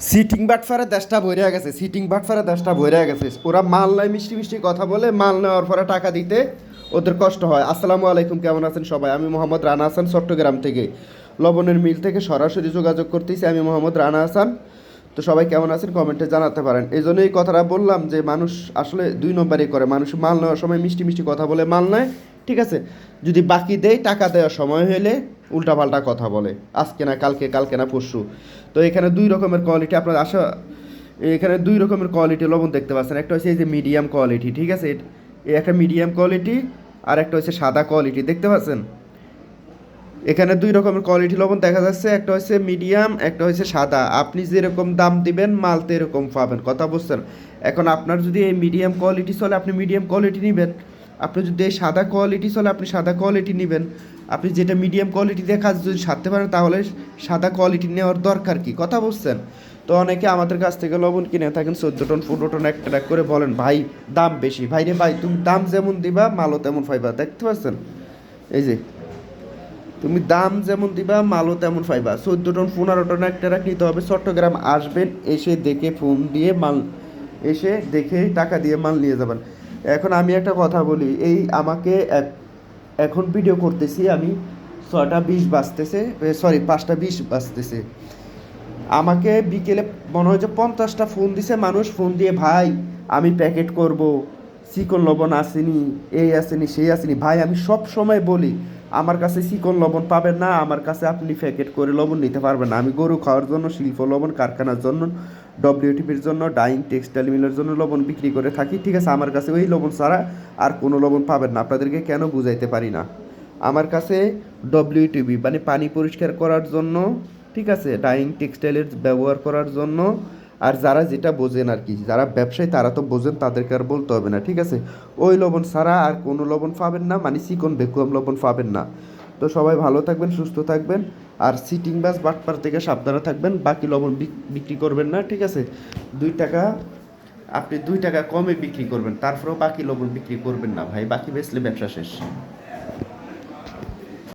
Sitting বাটফারে দেশটা ভরে গেছে সিটিং বাটফারে দেশটা ভরে গেছে। ওরা মাল নেয়, মিষ্টি মিষ্টি কথা বলে, মাল নেওয়ার পরে টাকা দিতে ওদের কষ্ট হয়। আসসালামু আলাইকুম, কেমন আছেন সবাই? আমি মোহাম্মদ রানা হাসান, চট্টগ্রাম থেকে। লবণের মিল থেকে সরাসরি যোগাযোগ করতেছি, আমি মোহাম্মদ রানা হাসান। তো সবাই কেমন আছেন কমেন্টে জানাতে পারেন। এই জন্য এই কথাটা বললাম যে, মানুষ আসলে দুই নম্বরই করে। মানুষ মাল নেওয়ার সময় মিষ্টি মিষ্টি কথা বলে, মাল নেয় ঠিক আছে? যদি বাকি দেয়, টাকা দেওয়ার সময় হলে উল্টাপাল্টা কথা বলে। আজকে না, কালকে কালকে না, পরশু। তো এখানে দুই রকমের কোয়ালিটি আপনার আশা, এখানে দুই রকমের কোয়ালিটি লবণ দেখতে পাচ্ছেন। একটা হচ্ছে এই যে মিডিয়াম কোয়ালিটি ঠিক আছে? এই একটা মিডিয়াম কোয়ালিটি আর একটা হচ্ছে সাদা কোয়ালিটি দেখতে পাচ্ছেন? এখানে দুই রকমের কোয়ালিটি লবণ দেখা যাচ্ছে। একটা হচ্ছে মিডিয়াম একটা হচ্ছে সাদা। আপনি যেরকম দাম দিবেন, মাল তো এরকম পাবেন, কথা বুঝছেন? এখন আপনার যদি এই মিডিয়াম কোয়ালিটি চলে, আপনি মিডিয়াম কোয়ালিটি নেবেন আপনি যদি সাদা কোয়ালিটি চলে, আপনি সাদা কোয়ালিটি নেবেন। আপনি যেটা মিডিয়াম কোয়ালিটি দিয়ে কাজ যদি সারতে পারেন, তাহলে সাদা কোয়ালিটি নেওয়ার দরকার কি? কথা বুঝছেন তো অনেকে আমাদের কাছ থেকে লবণ কিনে থাকেন, চোদ্দ টন, পনেরো টন, একটা এক করে বলেন, ভাই, দাম বেশি। ভাই রে ভাই, তুমি দাম যেমন দিবা, মালও তেমন পাইবা, দেখতে পাচ্ছেন? এই যে, তুমি দাম যেমন দিবা, মালও তেমন পাইবা। চোদ্দ টন, পনেরো টন, একটা রাখ নিতে হবে। চট্টগ্রাম আসবেন, এসে দেখে ফোন দিয়ে মাল, এসে দেখে টাকা দিয়ে মাল নিয়ে যাবেন। এখন আমি একটা কথা বলি, এই আমাকে এখন ভিডিও করতেছি আমি ছটা বিশ বাজতেছে সরি পাঁচটা বিশ বাজতেছে। আমাকে বিকেলে মনে হয় যে পঞ্চাশটা ফোন দিছে মানুষ ফোন দিয়ে, ভাই, আমি প্যাকেট করব, চিকন লবণ আসেনি, এই আসেনি, সেই আসেনি। ভাই, আমি সব সময় বলি, আমার কাছে চিকন লবণ পাবেন না, আমার কাছে আপনি প্যাকেট করে লবণ নিতে পারবেন না। আমি গরু খাওয়ার জন্য, শিল্প লবণ, কারখানার জন্য ডব্লিউটিপির জন্য ডাইং টেক্সটাইল মিলের জন্য লবণ বিক্রি করে থাকি। ঠিক আছে, আমার কাছে ওই লবণ ছাড়া আর কোনো লবণ পাবেন না। আপনাদেরকে কেন বুঝাইতে পারি না? আমার কাছে ডব্লিউটিপি মানে পানি পরিষ্কার করার জন্য, ঠিক আছে ডাইং টেক্সটাইলের ব্যবহার করার জন্য, আর যারা যেটা বোঝেন আর কি, যারা ব্যবসায়ী, তারা তো বোঝেন, তাদেরকে আর বলতে হবে না, ঠিক আছে? ওই লবণ ছাড়া আর কোনো লবণ পাবেন না মানে চিকন বেকুয়াম লবণ পাবেন না। তো সবাই ভালো থাকবেন, সুস্থ থাকবেন। আর সিটিং বাস বাটপার থেকে সাবধানে থাকবেন, বাকি লবণ বিক্রি করবেন না, ঠিক আছে? দুই টাকা, আপনি দুই টাকা কমে বিক্রি করবেন, তারপরেও বাকি লবণ বিক্রি করবেন না, ভাই, বাকি বেচলে ব্যবসা শেষ।